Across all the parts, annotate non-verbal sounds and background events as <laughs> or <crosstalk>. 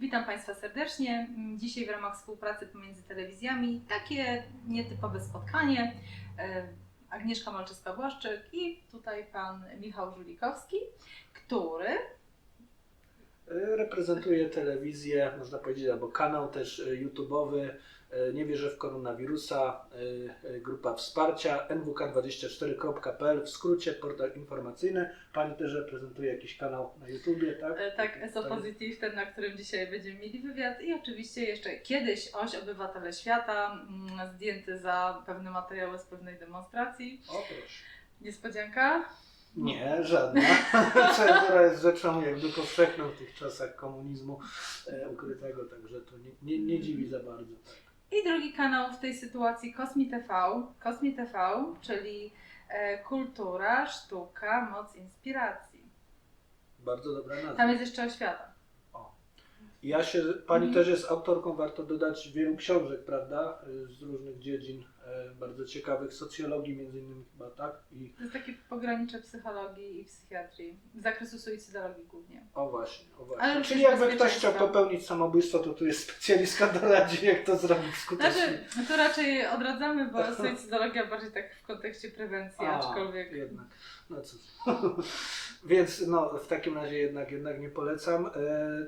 Witam Państwa serdecznie. Dzisiaj w ramach współpracy pomiędzy telewizjami takie nietypowe spotkanie. E, Agnieszka Malczyska-Błaszczyk i tutaj Pan Michał Żulikowski, który Y, Reprezentuje telewizję, można powiedzieć, albo kanał też y, YouTube'owy. Y, Nie wierzę w koronawirusa. y, y, Grupa wsparcia nwk24.pl, w skrócie portal informacyjny. Pani też reprezentuje jakiś kanał na YouTubie, tak? e, tak SO Positive, ten na którym dzisiaj będziemy mieli wywiad i oczywiście jeszcze kiedyś Oś Obywatele Świata, mm, zdjęty za pewne materiały z pewnej demonstracji. O proszę. Niespodzianka? Nie, żadna. <laughs> Cenzura jest rzeczą jakby powszechną w tych czasach komunizmu e, ukrytego, także to nie, nie, nie dziwi za bardzo. I drugi kanał w tej sytuacji Kosmi TV, Kosmi TV, czyli e, kultura, sztuka, moc inspiracji. Bardzo dobra nazwa. Tam jest jeszcze oświata. Ja się, pani Mhm. też jest autorką, warto dodać, wielu książek, prawda, z różnych dziedzin, bardzo ciekawych, socjologii między innymi chyba, tak? I To jest takie pogranicze psychologii i psychiatrii, z zakresu suicydologii głównie. o właśnie, o Ale właśnie. również Czyli jakby ktoś chciał popełnić samobójstwo, to tu jest specjalistka doradzi, jak to zrobić skutecznie. Znaczy, to raczej odradzamy, bo <laughs> suicydologia bardziej tak w kontekście prewencji, A, aczkolwiek... Jednak, no cóż. <laughs> Więc no, w takim razie jednak, jednak nie polecam. E,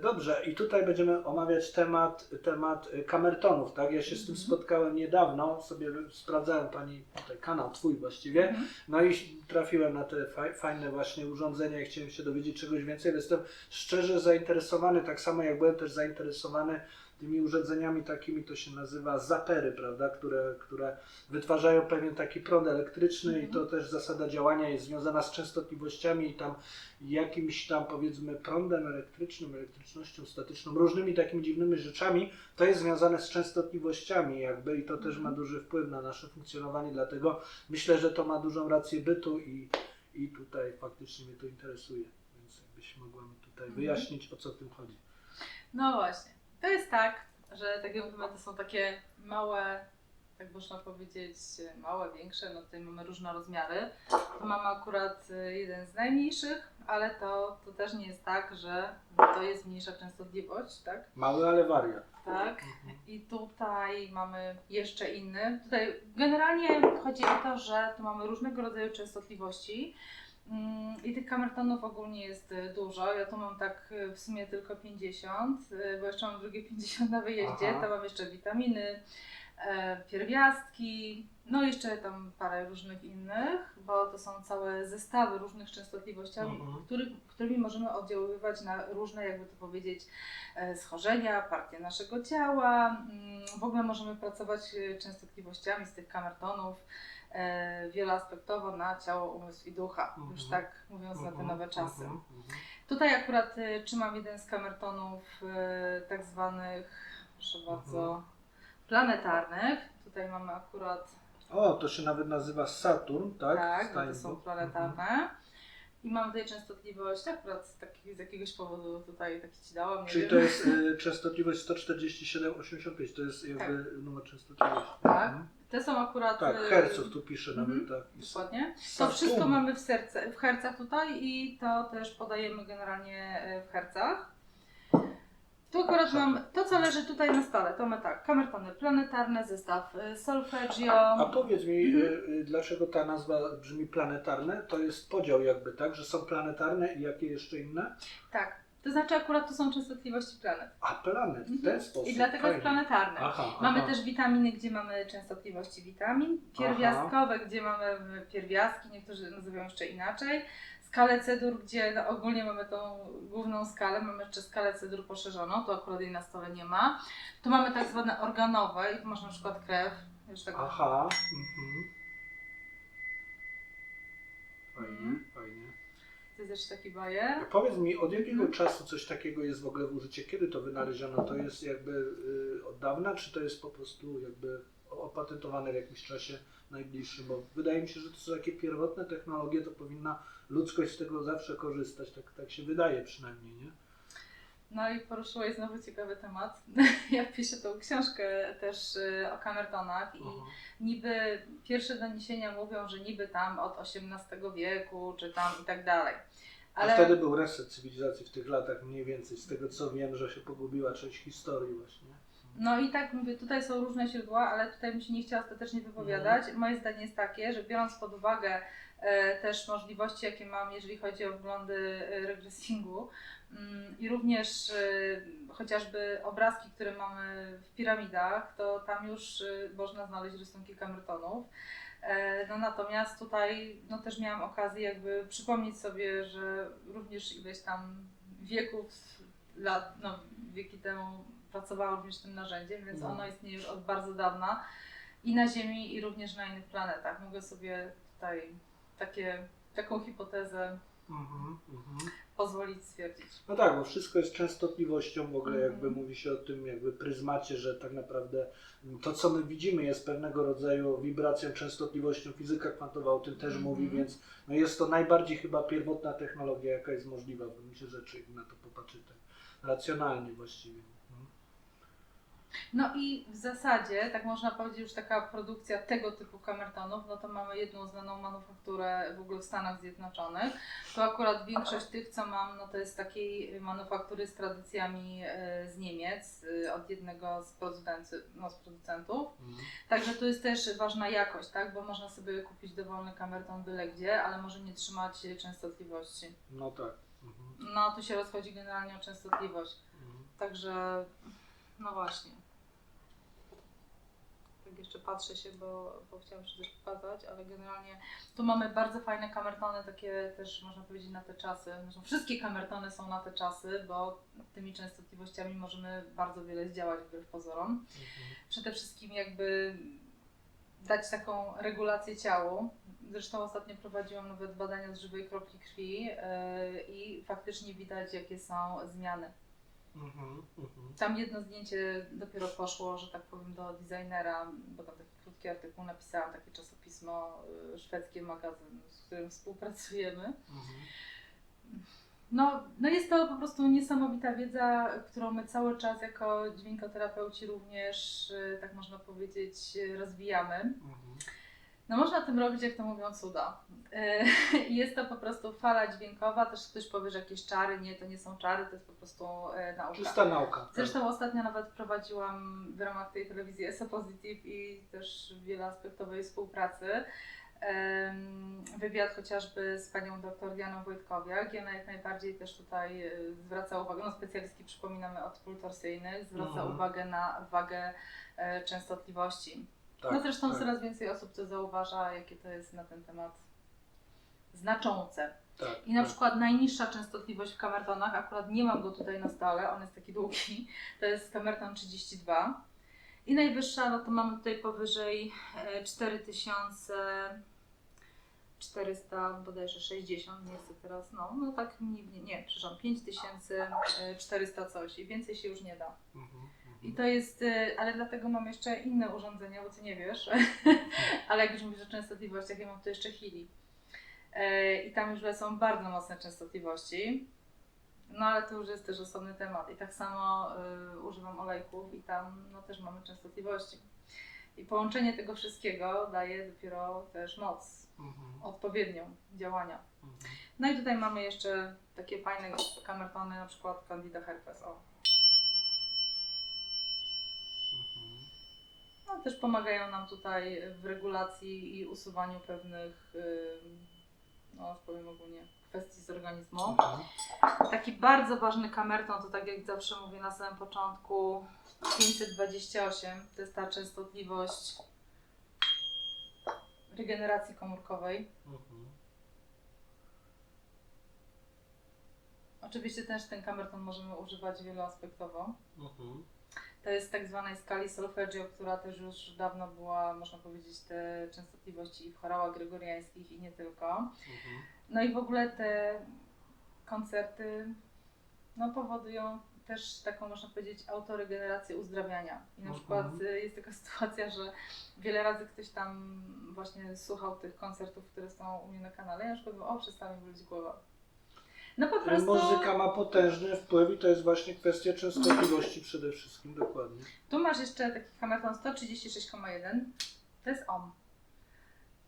dobrze, i tutaj będziemy omawiać temat, temat e, kamertonów, tak? Ja się z tym Mhm. spotkałem niedawno, sobie sprawdzałem Pani tutaj kanał Twój właściwie, Mhm. no i trafiłem na te faj, fajne właśnie urządzenia i chciałem się dowiedzieć czegoś więcej, ale jestem szczerze zainteresowany, tak samo jak byłem też zainteresowany tymi urządzeniami takimi, to się nazywa zapery, prawda, które, które wytwarzają pewien taki prąd elektryczny i to też zasada działania jest związana z częstotliwościami i tam jakimś tam powiedzmy prądem elektrycznym, elektrycznością statyczną, różnymi takimi dziwnymi rzeczami, to jest związane z częstotliwościami jakby i to też ma duży wpływ na nasze funkcjonowanie, dlatego myślę, że to ma dużą rację bytu i, i tutaj faktycznie mnie to interesuje, więc jakbyś mogła mi tutaj Mhm. wyjaśnić o co w tym chodzi. No właśnie. To jest tak, że tak jak mówimy, to są takie małe, tak można powiedzieć, małe, większe, no tutaj mamy różne rozmiary. Tu mamy akurat y, jeden z najmniejszych, ale to, to też nie jest tak, że to jest mniejsza częstotliwość, tak? Mały, ale wariat. Tak. I tutaj mamy jeszcze inny. Tutaj generalnie chodzi o to, że tu mamy różnego rodzaju częstotliwości. Mm, I tych kamertonów ogólnie jest y, dużo. Ja tu mam tak y, w sumie tylko 50, y, bo jeszcze mam drugie <laughs> 50 na wyjeździe. Aha. Tam mam jeszcze witaminy, e, pierwiastki, no i jeszcze tam parę różnych innych, bo to są całe zestawy różnych częstotliwościami, Mhm. który, którymi możemy oddziaływać na różne, jakby to powiedzieć, e, schorzenia, partie naszego ciała. Mm, W ogóle możemy pracować e, częstotliwościami z tych kamertonów e, wieloaspektowo na ciało, umysł i ducha. Mhm. Już tak mówiąc na te Mhm, nowe czasy. mhm, mhm. Tutaj akurat e, trzymam jeden z kamertonów e, tak zwanych, proszę bardzo, planetarnych. Tutaj mamy akurat, O, to się nawet nazywa Saturn, tak? tak, no to są planetarne. I mam tutaj częstotliwość, akurat z, taki, z jakiegoś powodu tutaj taki ci dałam, Czyli wiem. to jest y, <laughs> częstotliwość 147,85, to jest jakby numer częstotliwości. Tak. Mhm. Te są akurat... Tak, e, herców tu pisze mhm. nawet, tak. I Dokładnie. To wszystko mamy w, serce, w hercach tutaj i to też podajemy generalnie e, w hercach. Tu akurat mam, to co leży tutaj na stole, to mamy tak, kamertony planetarne, zestaw e, solfeggio. A powiedz mi, Mhm. y, y, dlaczego ta nazwa brzmi planetarne? To jest podział jakby, tak? Że są planetarne i jakie jeszcze inne? Tak, to znaczy akurat to są częstotliwości planet. A planet, w ten sposób. I dlatego jest fajnie. planetarne. Aha, Mamy aha. też witaminy, gdzie mamy częstotliwości witamin, pierwiastkowe, gdzie mamy pierwiastki, niektórzy nazywają jeszcze inaczej, skalę cedur, gdzie no, ogólnie mamy tą główną skalę, mamy jeszcze skalę cedur poszerzoną, tu akurat jej na stole nie ma. Tu mamy tak zwane organowe i tu masz na przykład krew, już tak Aha, mhm. Fajnie, Mhm. fajnie. Jeszcze taki bajer. Powiedz mi, od jakiego czasu coś takiego jest w ogóle w użyciu? Kiedy to wynaleziono? To jest jakby y, od dawna, czy to jest po prostu jakby opatentowane w jakimś czasie najbliższym? Bo wydaje mi się, że to są takie pierwotne technologie, to powinna ludzkość z tego zawsze korzystać. Tak, tak się wydaje przynajmniej, nie? No i poruszyłeś znowu ciekawy temat. <laughs> Ja piszę tą książkę też y, o kamertonach i Aha. niby pierwsze doniesienia mówią, że niby tam od XVIII wieku, czy tam i tak dalej. Ale Wtedy był reset cywilizacji w tych latach mniej więcej, z tego co wiem, że się pogubiła część historii właśnie. No i tak mówię, tutaj są różne źródła, ale tutaj bym się nie chciała ostatecznie wypowiadać. Moje zdanie jest takie, że biorąc pod uwagę też możliwości, jakie mam, jeżeli chodzi o wglądy e, regressingu mm, i również e, chociażby obrazki, które mamy w piramidach, to tam już e, można znaleźć rysunki kamertonów. E, No natomiast tutaj no też miałam okazję jakby przypomnieć sobie, że również ileś tam wieków, lat, no wieki temu pracowałam również tym narzędziem, więc No. ono istnieje już od bardzo dawna i na Ziemi, i również na innych planetach. Mogę sobie tutaj takie, taką hipotezę Mhm, mhm. pozwolić stwierdzić. No tak, bo wszystko jest częstotliwością, w ogóle Mhm. jakby mówi się o tym jakby pryzmacie, że tak naprawdę to co my widzimy jest pewnego rodzaju wibracją, częstotliwością, fizyka kwantowa o tym też Mhm. mówi, więc no jest to najbardziej chyba pierwotna technologia, jaka jest możliwa w gruncie rzeczy, jak na to popatrzy tak racjonalnie właściwie. No i w zasadzie, tak można powiedzieć, już taka produkcja tego typu kamertonów, no to mamy jedną znaną manufakturę w ogóle w Stanach Zjednoczonych. To akurat większość tych, co mam, no to jest takiej manufaktury z tradycjami e, z Niemiec, e, od jednego z, producency, no, z producentów. Mhm. Także tu jest też ważna jakość, tak? Bo można sobie kupić dowolny kamerton byle gdzie, ale może nie trzymać częstotliwości. No tak. Mhm. No tu się rozchodzi generalnie o częstotliwość. Mhm. Także, no właśnie. Tak jeszcze patrzę się, bo, bo chciałam jeszcze coś pokazać, ale generalnie tu mamy bardzo fajne kamertony, takie też można powiedzieć na te czasy. Zresztą wszystkie kamertony są na te czasy, bo tymi częstotliwościami możemy bardzo wiele zdziałać wbrew pozorom. Mhm. Przede wszystkim jakby dać taką regulację ciału. Zresztą ostatnio prowadziłam nawet badania z żywej kropli krwi yy, i faktycznie widać jakie są zmiany. Mhm. Mhm. Tam jedno zdjęcie dopiero poszło, że tak powiem, do designera, bo tam taki krótki artykuł napisałam, takie czasopismo, y, szwedzkie magazyn, z którym współpracujemy. Mhm. No, no jest to po prostu niesamowita wiedza, którą my cały czas jako dźwiękoterapeuci również, y, tak można powiedzieć, y, rozwijamy. Mhm. No można tym robić, jak to mówią, cuda. Y, <laughs> Jest to po prostu fala dźwiękowa, też ktoś powie, że jakieś czary, nie, to nie są czary, to jest po prostu y, nauka. Czysta nauka. tak. Zresztą ostatnio nawet prowadziłam w ramach tej telewizji ESO Positive i też wieloaspektowej współpracy wywiad chociażby z panią dr Dianą Wojtkowiak i ona jak najbardziej też tutaj e, zwraca uwagę, no specjalistki przypominamy od pól torsyjnych, zwraca Mhm. uwagę na wagę e, częstotliwości. Tak, no zresztą tak. coraz więcej osób to zauważa, jakie to jest na ten temat znaczące. Tak, I na tak. przykład najniższa częstotliwość w kamertonach, akurat nie mam go tutaj na stole, on jest taki długi, <laughs> to jest kamerton 32. I najwyższa, no to mamy tutaj powyżej e, 4400 bodajże 60, nie chcę teraz, no, no tak mniej, nie, nie, przepraszam, 5400 coś i więcej się już nie da. Mhm. I to jest, y, ale dlatego mam jeszcze inne urządzenia, bo ty nie wiesz, <laughs> ale jak już mówisz o częstotliwościach, ja mam tu jeszcze Hili. E, I tam już lecą bardzo mocne częstotliwości. No ale to już jest też osobny temat. I tak samo y, używam olejków i tam no, też mamy częstotliwości. I połączenie tego wszystkiego daje dopiero też moc Mhm. odpowiednią działania. Mhm. No i tutaj mamy jeszcze takie fajne kamertony, na przykład Candida herpes. O. Mhm. No, też pomagają nam tutaj w regulacji i usuwaniu pewnych, no powiem ogólnie, kwestii z organizmu. Mhm. Taki bardzo ważny kamerton to tak jak zawsze mówię na samym początku 528 to jest ta częstotliwość regeneracji komórkowej. Mhm. Oczywiście też ten kamerton możemy używać wieloaspektowo. Mhm. To jest tak zwanej skali solfeggio, która też już dawno była, można powiedzieć, te częstotliwości i w chorałach gregoriańskich i nie tylko. Mhm. No i w ogóle te koncerty no, powodują też taką, można powiedzieć, autoregenerację uzdrawiania. I na Mhm. przykład y, jest taka <laughs> sytuacja, że wiele razy ktoś tam właśnie słuchał tych koncertów, które są u mnie na kanale i na przykład mówił, o, przestała mi głowa. No po prostu... Muzyka ma potężny wpływ i to jest właśnie kwestia częstotliwości przede wszystkim, dokładnie. Tu masz jeszcze taki kamerton 136,1. To jest OM.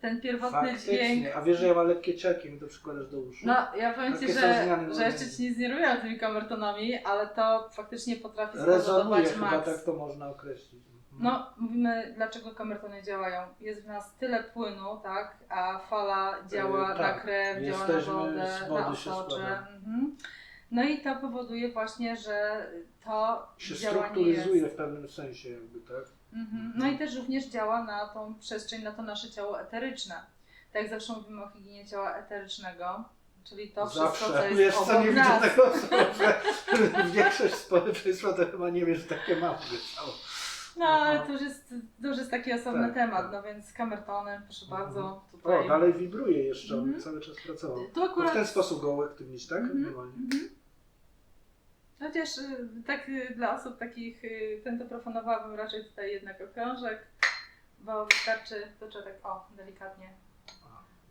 ten pierwotny Faktycznie. dźwięk. A wiesz, że ja mam lekkie ciarki, mi to przykładasz do uszu. No, ja powiem Ci, Takie są że, zmiany że jeszcze. Ci nic nie robiłam tymi kamertonami, ale to faktycznie potrafi Rezonuje, spowodować chyba tak to można określić. Mhm. No, mówimy, dlaczego kamertony działają. Jest w nas tyle płynu, tak, a fala działa Yy, na tak. krew, działa na Jesteśmy wodę, z wody na się osocze. Mhm. No i to powoduje właśnie, że to się działanie strukturyzuje jest. w pewnym sensie jakby, tak? Mhm. No i też również działa na tą przestrzeń, na to nasze ciało eteryczne. Tak jak zawsze mówimy o higienie ciała eterycznego, czyli to wszystko, co jest Wiesz co, obok nie widzę nas. tego, że <laughs> większość społeczeństwa to chyba nie wie, że takie mamy. Ciało. No, ale to już jest, to już jest taki osobny Tak, temat, tak. no więc kamertonem, proszę Mhm. bardzo, tutaj. O, dalej wibruje jeszcze, on Mhm. cały czas pracował. To akurat... w ten sposób go uaktywnić, tak? Mhm, Normalnie. mhm. Chociaż y, tak y, dla osób takich y, ten to proponowałabym raczej tutaj jednak okrążek, bo wystarczy to trzeba tak o, delikatnie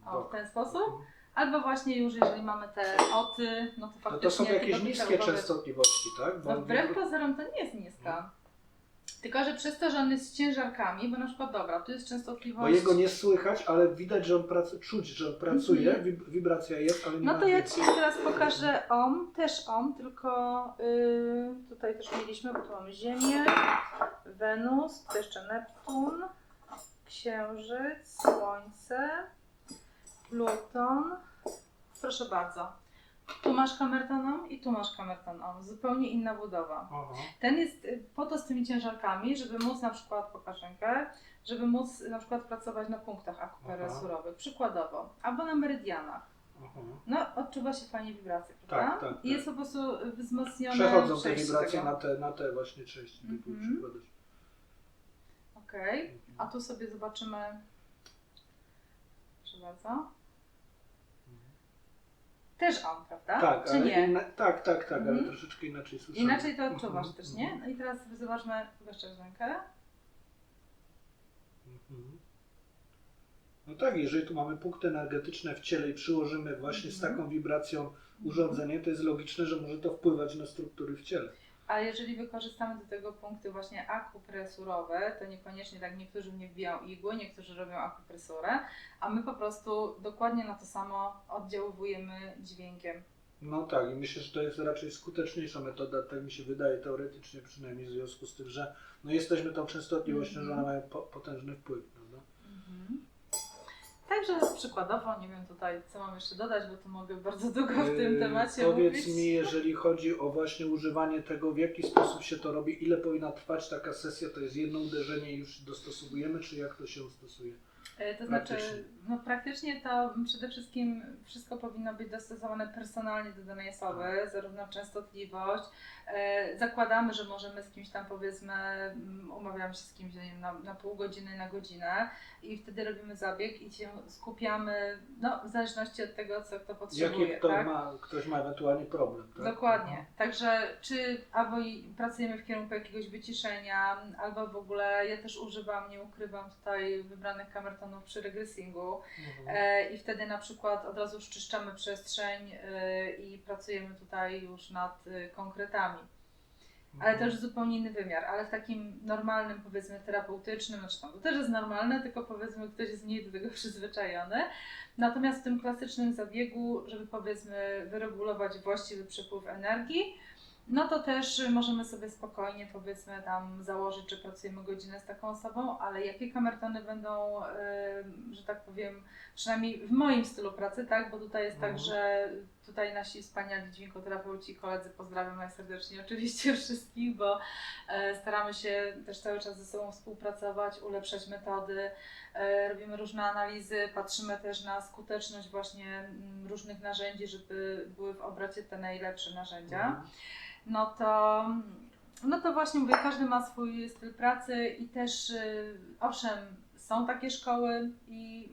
o, w ten sposób. Mhm. Albo właśnie już jeżeli mamy te oty, no to faktycznie... to są jakieś niskie częstotliwości, tak? Bo No wbrew pozorom to nie jest niska. Tylko, że przez to, że on jest z ciężarkami, bo na przykład dobra, tu jest Bo częstotliwość... jego nie słychać, ale widać, że on prac- czuć, że on pracuje, Mhm. wib- wibracja jest, ale nie No to ja. Ci teraz pokażę OM, też OM, tylko y, tutaj też mieliśmy, bo tu mamy Ziemię, Wenus, tu jeszcze Neptun, Księżyc, Słońce, Pluton. Proszę bardzo. Tu masz kamerton OM i tu masz kamerton OM. Zupełnie inna budowa. Aha. Ten jest y, po to z tymi ciężarkami, żeby móc na przykład, pokaż rękę, żeby móc na przykład pracować na punktach akupresurowych, przykładowo, albo na meridianach. No, odczuwa się fajnie wibracje, prawda? Tak, tak, I tak. jest po prostu wzmocnione Przechodzą te wibracje tego. na te, na te właśnie części, Mhm. przykładasz. Okej, a tu sobie zobaczymy. Proszę bardzo. Też on, prawda? Tak, Czy ale nie? Inna, tak, tak, tak, ale Mhm. troszeczkę inaczej słyszę. Inaczej to odczuwasz Mhm, też, nie? mhm, No i teraz zobaczmy, jeszcze rękę. mhm. No tak, jeżeli tu mamy punkty energetyczne w ciele i przyłożymy właśnie z Mhm. taką wibracją urządzenie, to jest logiczne, że może to wpływać na struktury w ciele. A jeżeli wykorzystamy do tego punkty właśnie akupresurowe, to niekoniecznie tak niektórzy w nie wbiją igły, niektórzy robią akupresurę, a my po prostu dokładnie na to samo oddziaływujemy dźwiękiem. No tak, i myślę, że to jest raczej skuteczniejsza metoda, tak mi się wydaje teoretycznie przynajmniej w związku z tym, że no jesteśmy tą częstotliwością, Mhm. że one mają po, potężny wpływ, prawda? Także przykładowo, nie wiem tutaj co mam jeszcze dodać, bo tu mogę bardzo długo w tym Yy, temacie Powiedz mówić. mi, jeżeli chodzi o właśnie używanie tego, w jaki sposób się to robi, ile powinna trwać taka sesja, to jest jedno uderzenie i już dostosowujemy, czy jak to się stosuje? E, To znaczy, praktycznie? no praktycznie to przede wszystkim wszystko powinno być dostosowane personalnie do danej osoby, zarówno częstotliwość. E, zakładamy, że możemy z kimś tam powiedzmy, mm, umawiamy się z kimś na, na pół godziny, na godzinę i wtedy robimy zabieg i się skupiamy, no w zależności od tego, co kto potrzebuje. Jaki kto tak? ma, ktoś ma ewentualnie problem, tak? Dokładnie. Także czy albo pracujemy w kierunku jakiegoś wyciszenia, albo w ogóle ja też używam, nie ukrywam tutaj wybranych kamertonów przy regresingu Mhm. e, i wtedy na przykład od razu szczyszczamy przestrzeń e, i pracujemy tutaj już nad e, konkretami. Ale to już zupełnie inny wymiar, ale w takim normalnym, powiedzmy, terapeutycznym, znaczy tam to też jest normalne, tylko powiedzmy ktoś jest mniej do tego <laughs> przyzwyczajony. Natomiast w tym klasycznym zabiegu, żeby powiedzmy wyregulować właściwy przepływ energii, no to też możemy sobie spokojnie powiedzmy tam założyć, że pracujemy godzinę z taką osobą, ale jakie kamertony będą, że tak powiem, przynajmniej w moim stylu pracy, tak, bo tutaj jest tak, Mhm. że tutaj nasi wspaniali dźwiękoterapeuci, koledzy, pozdrawiam najserdeczniej oczywiście <laughs> wszystkich, bo e, staramy się też cały czas ze sobą współpracować, ulepszać metody, e, robimy różne analizy, patrzymy też na skuteczność właśnie mm, różnych narzędzi, żeby były w obracie te najlepsze narzędzia Mhm. No to, no to właśnie mówię, każdy ma swój styl pracy i też y, owszem, są takie szkoły i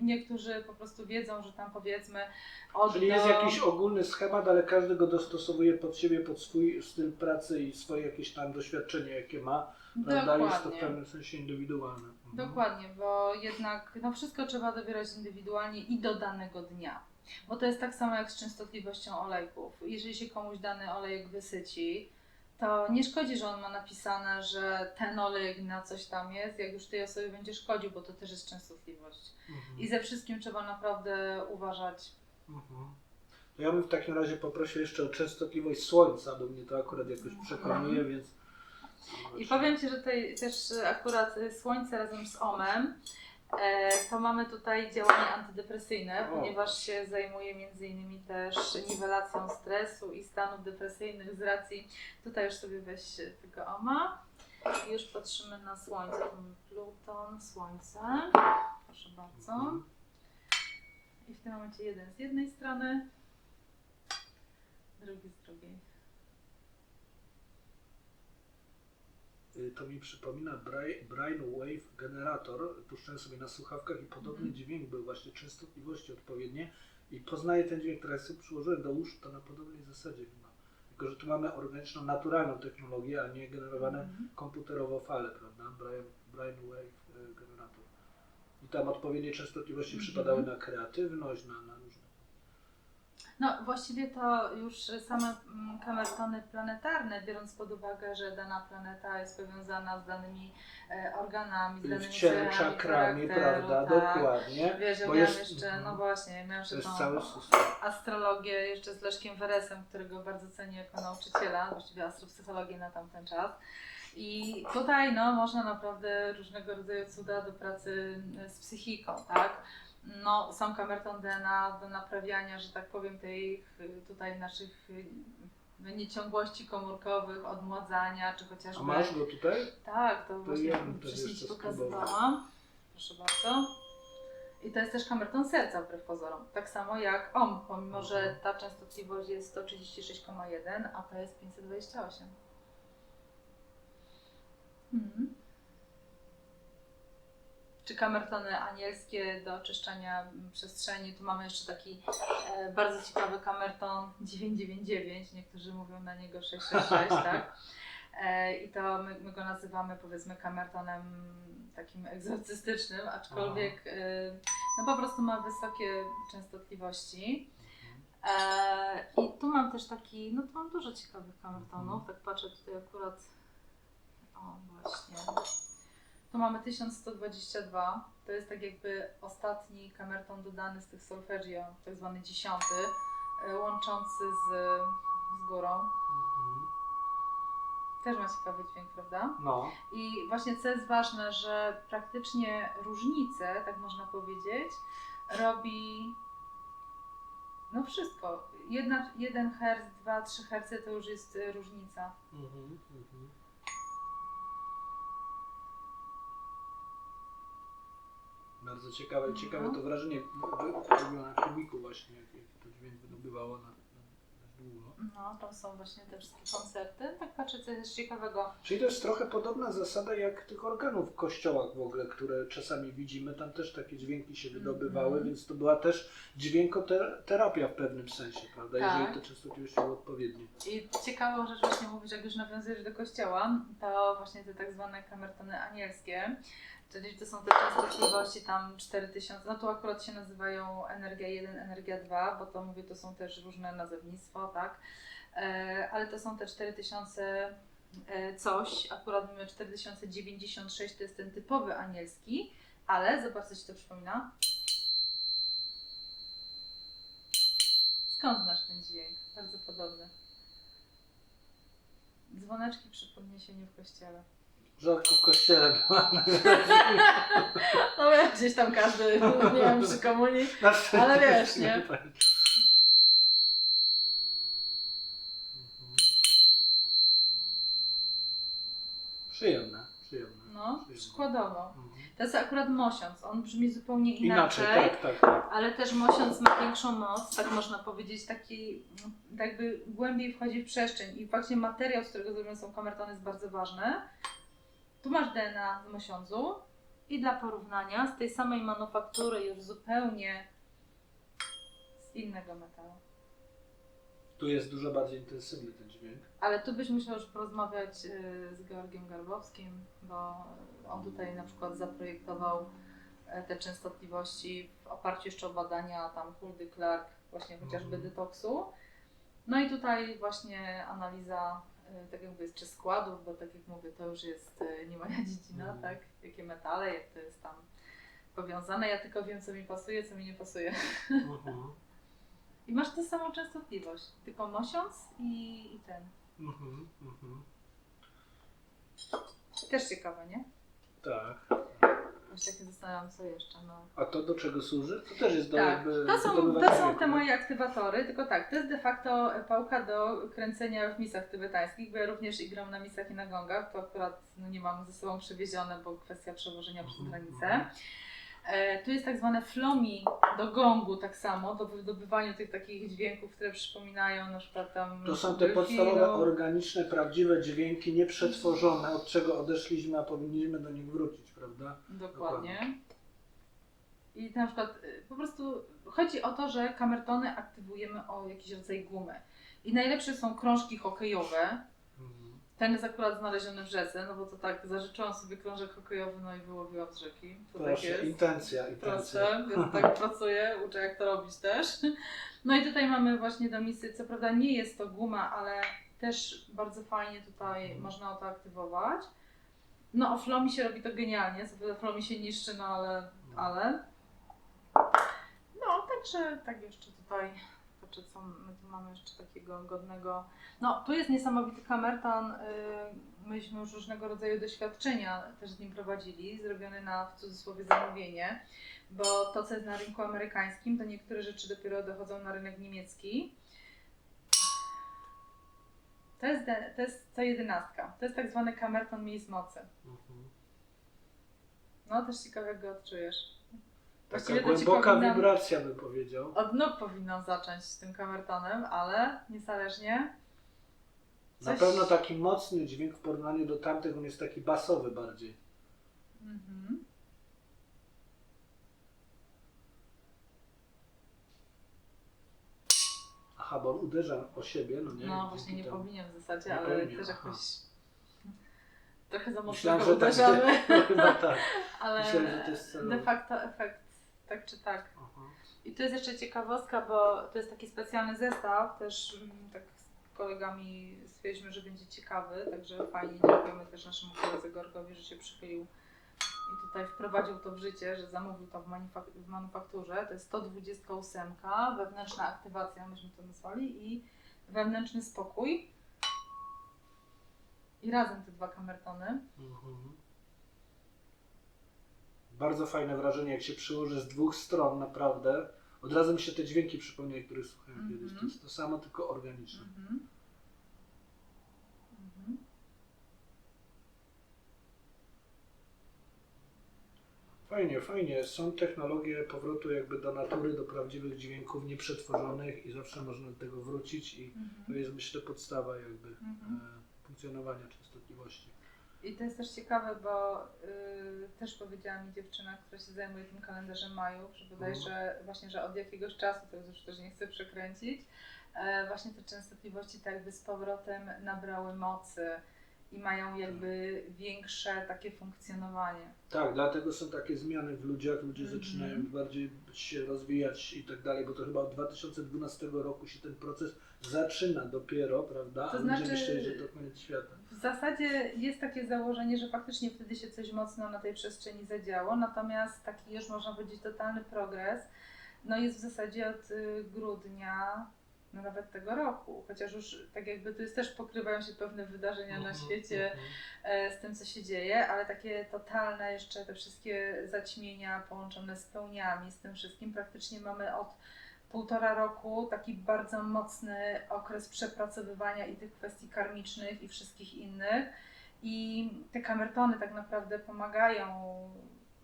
niektórzy po prostu wiedzą, że tam powiedzmy od Czyli do... jest jakiś ogólny schemat, ale każdy go dostosowuje pod siebie, pod swój styl pracy i swoje jakieś tam doświadczenie, jakie ma. Prawda? Jest to w Dokładnie. pewnym sensie indywidualne. Mhm. Dokładnie, bo jednak no wszystko trzeba dobierać indywidualnie i do danego dnia. Bo to jest tak samo jak z częstotliwością olejków. Jeżeli się komuś dany olejek wysyci, to nie szkodzi, że on ma napisane, że ten olej na coś tam jest, jak już tej osobie będzie szkodził, bo to też jest częstotliwość. Mhm. I ze wszystkim trzeba naprawdę uważać. Mhm. To ja bym w takim razie poprosił jeszcze o częstotliwość słońca, bo mnie to akurat jakoś przekonuje, więc... I powiem Ci, że tutaj też akurat słońce razem z OMem, e, to mamy tutaj działanie antydepresyjne, ponieważ się zajmuje między innymi też niwelacją stresu i stanów depresyjnych z racji, tutaj już sobie weź tego OMA i już patrzymy na słońce, Tu mamy Pluton, słońce, proszę bardzo. I w tym momencie jeden z jednej strony, drugi z drugiej. To mi przypomina Bra- Brainwave Generator. Puszczałem sobie na słuchawkach i podobny Mhm. dźwięk był właśnie częstotliwości odpowiednie i poznaję ten dźwięk, ja sobie przyłożyłem do uszu, to na podobnej zasadzie chyba. Tylko, że tu mamy organiczną, naturalną technologię, a nie generowane Mhm. komputerowo fale, prawda? Brain, Brainwave y, Generator. I tam odpowiednie częstotliwości Mhm. przypadały na kreatywność, na, na różne. No właściwie to już same mm, kamertony planetarne, biorąc pod uwagę, że dana planeta jest powiązana z danymi e, organami, z danymi W cechami czakrami, prawda? tak. Dokładnie. Wiesz, ja Bo miałam jest- jeszcze, no właśnie, miałam jeszcze tą cały astrologię jeszcze z Leszkiem Weresem, którego bardzo cenię jako nauczyciela, właściwie astropsychologię na tamten czas. I tutaj no, można naprawdę różnego rodzaju cuda do pracy z psychiką, tak? No, są kamerton DNA do naprawiania, że tak powiem, tej y, tutaj naszych y, nieciągłości komórkowych, odmładzania, czy A chociażby... masz go tutaj? Tak, to właśnie ja też wcześniej pokazywałam. Proszę bardzo. I to jest też kamerton serca wbrew pozorom. Tak samo jak OM, pomimo że Mhm. ta częstotliwość jest 136,1, a to jest 528. Mhm. Czy kamertony anielskie do oczyszczania mm, przestrzeni. Tu mamy jeszcze taki e, bardzo ciekawy kamerton 999. Niektórzy mówią na niego 666, <laughs> tak? E, I to my, my go nazywamy powiedzmy kamertonem takim egzorcystycznym, aczkolwiek e, no po prostu ma wysokie częstotliwości. E, I tu mam też taki, no tu mam dużo ciekawych kamertonów, tak patrzę tutaj akurat, o właśnie, tu mamy 1122, to jest tak jakby ostatni kamerton dodany z tych solfeggio, tak zwany dziesiąty, e, łączący z, z górą. Mhm. Też ma ciekawy dźwięk, prawda? No. I właśnie co jest ważne, że praktycznie różnicę, tak można powiedzieć, robi no wszystko. Jedna, 1 Hz, 2, 3 Hz to już jest y, różnica. Mhm. Mhm. Bardzo ciekawe, Mhm. ciekawe to wrażenie robiło na filmiku właśnie, jak, jak to dźwięk wydobywało na, długo. No, tam są właśnie te wszystkie koncerty. Tak patrzę, co jest ciekawego. Czyli to jest trochę podobna zasada jak tych organów w kościołach w ogóle, które czasami widzimy. Tam też takie dźwięki się wydobywały, Mhm. więc to była też dźwiękoterapia w pewnym sensie, prawda? Tak. Jeżeli te częstotliwości były odpowiednie. I ciekawą rzecz właśnie mówisz, jak już nawiązujesz do kościoła, to właśnie te tak zwane kamertony anielskie, czyli to są te częstotliwości tam 4000, no tu akurat się nazywają energia 1, energia 2, bo to mówię, to są też różne nazewnictwo, tak, e, ale to są te 4000 e, coś, akurat mamy 4096, to jest ten typowy anielski, ale zobacz, co ci to przypomina. Skąd znasz ten dźwięk? Bardzo podobny. Dzwoneczki przy podniesieniu w kościele. Rzadko w kościele była. No wiesz, gdzieś tam każdy, nie wiem, przy komunii. Na szczęście Ale wiesz, nie? Mhm. Przyjemne, przyjemne. No, przykładowo. Mhm. To jest akurat mosiąc. On brzmi zupełnie Inaczej, inaczej. tak, tak, tak. Ale też mosiąc ma większą moc, tak można powiedzieć, taki mm, jakby głębiej wchodzi w przestrzeń i właśnie materiał, z którego zrobione są kamertony jest bardzo ważny. Tu masz DNA z mosiądzu i dla porównania z tej samej manufaktury już zupełnie z innego metalu. Tu jest dużo bardziej intensywny ten dźwięk. Ale tu byś musiał już porozmawiać y, z Georgiem Garbowskim, bo on tutaj na przykład zaprojektował e, te częstotliwości w oparciu jeszcze o badania tam Huldy Clark, właśnie chociażby Mhm. detoksu. No i tutaj właśnie analiza tak jak mówię, czy składów, bo tak jak mówię, to już jest e, nie moja <laughs> dziedzina, Mhm. tak? Jakie metale, jak to jest tam powiązane. Ja tylko wiem, co mi pasuje, co mi nie pasuje. Mhm. <laughs> I masz tę samą częstotliwość, tylko nosząc i, i ten. Mhm. Mhm. Też ciekawe, nie? Tak. Właśnie się zastanawiam, co jeszcze. No. A to do czego służy? To też jest do Tak, jakby to są, to są te tak? moje aktywatory, tylko tak, to jest de facto pałka do kręcenia w misach tybetańskich, bo ja również i gram na misach i na gongach, to akurat no, nie mam ze sobą przewiezione, bo kwestia przewożenia przez granicę. E, tu jest tak zwane flomi do gongu tak samo, do wydobywaniu tych takich dźwięków, które przypominają na przykład tam To są te podstawowe, organiczne, prawdziwe dźwięki, nieprzetworzone, od czego odeszliśmy, a powinniśmy do nich wrócić, prawda? Dokładnie. I na przykład y, po prostu chodzi o to, że kamertony aktywujemy o jakiś rodzaj gumy. I najlepsze są krążki hokejowe. Ten jest akurat znaleziony w rzece, no bo to tak, zażyczyłam sobie krążek hokejowy, no i wyłowiłam z rzeki. To tak Proszę, jest. intencja, intencja. Proszę, więc tak <laughs> pracuję, uczę jak to robić też. No i tutaj mamy właśnie do misy, co prawda nie jest to guma, ale też bardzo fajnie tutaj Mhm. można to aktywować. No o flomi się robi to genialnie, co prawda flomi się niszczy, no ale, ale. No także tak jeszcze tutaj, patrzę co my tu mamy jeszcze takiego godnego. No tu jest niesamowity kamerton, yy, myśmy już różnego rodzaju doświadczenia też z nim prowadzili, zrobiony na w cudzysłowie zamówienie bo to, co jest na rynku amerykańskim, to niektóre rzeczy dopiero dochodzą na rynek niemiecki. To jest, to jest co jedenastka. To jest tak zwany kamerton miejsc mocy. Mhm. No też ciekawe, jak go odczujesz. Taka Właściwie to ci głęboka powinnam- wibracja bym powiedział. Od nóg powinnam zacząć z tym kamertonem, ale niezależnie. Na pewno taki mocny dźwięk w porównaniu do tamtych, on jest taki basowy bardziej. Mhm. Aha, bo on uderza o siebie, no nie? No Dzięki właśnie nie temu. powinien w zasadzie, Nie ale powinien, też aha. jakoś trochę za mocno Myślałem, go że tak. uderzamy. <laughs> No, chyba tak. Ale Myślałem, że to jest celowe. de facto efekt tak czy tak. Aha. I to jest jeszcze ciekawostka, bo to jest taki specjalny zestaw, też mm, tak z kolegami stwierdziliśmy, że będzie ciekawy, także fajnie dziękujemy też naszemu koledze Gorgowi, że się przychylił i tutaj wprowadził to w życie, że zamówił to w, manufak- w manufakturze. To jest 128, wewnętrzna aktywacja, myśmy to nazwali, i wewnętrzny spokój. I razem te dwa kamertony. Mhm. Bardzo fajne wrażenie, jak się przyłoży z dwóch stron, naprawdę. Od razu mi się te dźwięki przypomniały, których słuchałem Mhm. kiedyś. To jest to samo, tylko organiczne. Mhm. Mhm. Fajnie, fajnie. Są technologie powrotu jakby do natury, do prawdziwych dźwięków nieprzetworzonych i zawsze można do tego wrócić i to Mhm. jest myślę podstawa jakby Mhm. e, funkcjonowania częstotliwości. I to jest też ciekawe, bo y, też powiedziała mi dziewczyna, która się zajmuje tym kalendarzem Majów, że bodajże właśnie, że od jakiegoś czasu, to już też nie chcę przekręcić, e, właśnie te częstotliwości tak jakby z powrotem nabrały mocy i mają jakby większe takie funkcjonowanie. Tak, dlatego są takie zmiany w ludziach, ludzie Mhm. zaczynają bardziej się rozwijać i tak dalej, bo to chyba od 2012 roku się ten proces zaczyna dopiero, prawda? To A znaczy- myśleli, że to koniec świata. W zasadzie jest takie założenie, że faktycznie wtedy się coś mocno na tej przestrzeni zadziało, natomiast taki już można powiedzieć totalny progres, no jest w zasadzie od y, grudnia, no nawet tego roku, chociaż już tak jakby tu jest też pokrywają się pewne wydarzenia na Mhm, świecie mhm. e, z tym, co się dzieje, ale takie totalne jeszcze te wszystkie zaćmienia połączone z pełniami, z tym wszystkim praktycznie mamy od półtora roku taki bardzo mocny okres przepracowywania i tych kwestii karmicznych i wszystkich innych. I te kamertony tak naprawdę pomagają,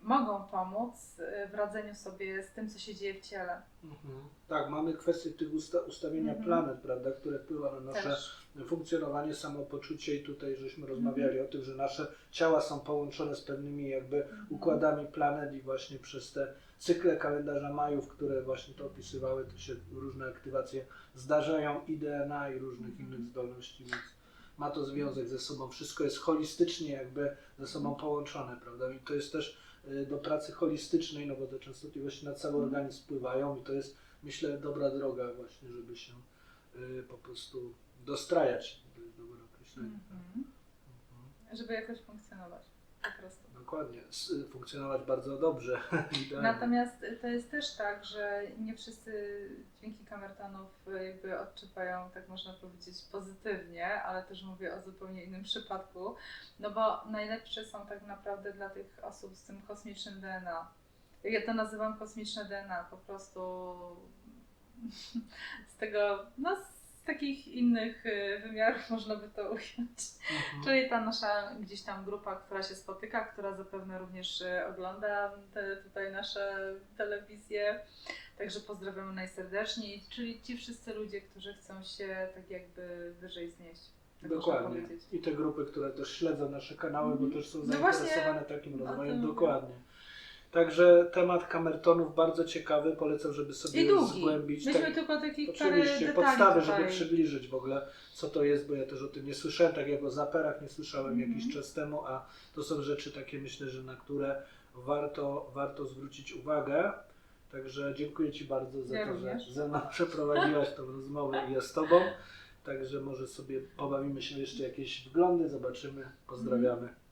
mogą pomóc e, w radzeniu sobie z tym, co się dzieje w ciele. Mhm. Tak, mamy kwestię tych usta ustawienia Mhm. planet, prawda, które wpływa na nasze Też. funkcjonowanie, samopoczucie i tutaj żeśmy rozmawiali o tym, że nasze ciała są połączone z pewnymi jakby Mhm. układami planet i właśnie przez te cykle kalendarza Majów, które właśnie to opisywały, to się różne aktywacje zdarzają i DNA i różnych Mhm. innych zdolności, więc ma to związek ze sobą. Wszystko jest holistycznie jakby ze sobą połączone, prawda? I to jest też y, do pracy holistycznej, no bo te częstotliwości na cały Mhm. organizm wpływają i to jest myślę dobra droga właśnie, żeby się y, po prostu dostrajać. To jest dobre określenie. tak. Mhm. Żeby jakoś funkcjonować. Po prostu. Dokładnie. S- Funkcjonować bardzo dobrze. <laughs> Natomiast to jest też tak, że nie wszyscy dźwięki kamertonów jakby odczuwają, tak można powiedzieć, pozytywnie, ale też mówię o zupełnie innym przypadku, no bo najlepsze są tak naprawdę dla tych osób z tym kosmicznym DNA. Ja to nazywam kosmiczne DNA, po prostu <laughs> z tego, no z takich innych y, wymiarów <laughs> można by to ująć. Mhm. Czyli ta nasza gdzieś tam grupa, która się spotyka, która zapewne również e, ogląda te, tutaj nasze telewizje. Także pozdrawiamy najserdeczniej. Czyli ci wszyscy ludzie, którzy chcą się tak jakby wyżej znieść. Tak Dokładnie. I te grupy, które też śledzą nasze kanały, Mhm. bo też są No zainteresowane właśnie takim rozwojem. Dokładnie. Także temat kamertonów bardzo ciekawy, polecam, żeby sobie zgłębić. Myśmy Tak, tylko takich Oczywiście, podstawy, tutaj. żeby przybliżyć w ogóle, co to jest, bo ja też o tym nie słyszałem, tak jak o zaperach nie słyszałem Mhm. jakiś czas temu, a to są rzeczy takie, myślę, że na które warto, warto zwrócić uwagę. Także dziękuję Ci bardzo za Ja to, również. że ze mną <laughs> przeprowadziłaś tą rozmowę i ja z Tobą. Także może sobie pobawimy się jeszcze jakieś wglądy, zobaczymy. Pozdrawiamy. Dziękuję.